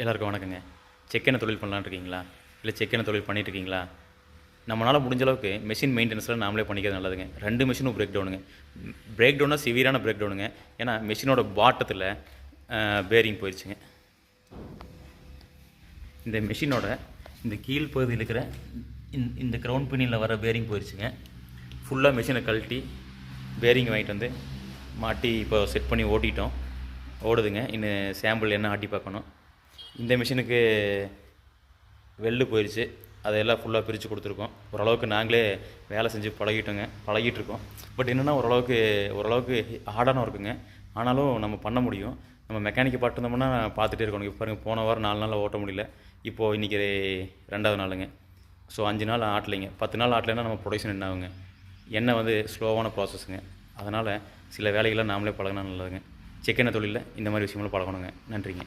எல்லாருக்கும் வணக்கங்க. செக்கெண்ணெய் தொழில் பண்ணலான்னு இருக்கீங்களா? இல்லை செக்கெண்ணெய் தொழில் பண்ணிட்டு இருக்கீங்களா? நம்மளால் முடிஞ்ச அளவுக்கு மெஷின் மெயின்டெனன்ஸில் நாமளே பண்ணிக்கிறது நல்லதுங்க. ரெண்டு மிஷினும் பிரேக் டவுனுங்க பிரேக் டவுனாக சிவியரான பிரேக் டவுனுங்க ஏன்னா மிஷினோட பாட்டத்தில் பேரிங் போயிடுச்சுங்க இந்த மிஷினோட இந்த கீழ் பகுதியில் இருக்கிற இந்த- இந்த கிரவுண்ட் பின்னியில் வர பேரிங் போயிடுச்சுங்க ஃபுல்லாக மிஷினை கழட்டி பேரிங் வாங்கிட்டு வந்து மாட்டி இப்போ செட் பண்ணி ஓட்டிட்டோம். ஓடுதுங்க. இன்னும் சாம்பிள் என்ன ஆட்டி பார்க்கணும். இந்த மிஷினுக்கு வெள்ளு போயிடுச்சு அதையெல்லாம் ஃபுல்லாக பிரித்து கொடுத்துருக்கோம். ஓரளவுக்கு நாங்களே வேலை செஞ்சு பழகிட்டோங்க. பழகிட்டு இருக்கோம் பட் என்னென்னா ஓரளவுக்கு ஓரளவுக்கு ஹார்டான இருக்குங்க ஆனாலும் நம்ம பண்ண முடியும். நம்ம மெக்கானிக்கை பார்த்துருந்தோம்னா பார்த்துட்டே இருக்கணும். இப்போ பாருங்கள் போன வாரம் நாலு நாளில் ஓட்ட முடியல. இப்போது இன்றைக்கி ரெண்டாவது நாளுங்க. ஸோ அஞ்சு நாள் ஆட்டலைங்க. பத்து நாள் ஆட்டலைன்னா நம்ம ப்ரொடக்ஷன் என்ன ஆகுங்க? எண்ணெய் வந்து ஸ்லோவான ப்ராசஸ்ஸுங்க அதனால் சில வேலைகள்லாம் நாமளே பழகினா நல்லதுங்க. செக்கெண்ணெய் தொழிலில் இந்த மாதிரி விஷயங்களும் பழகணுங்க. நன்றிங்க.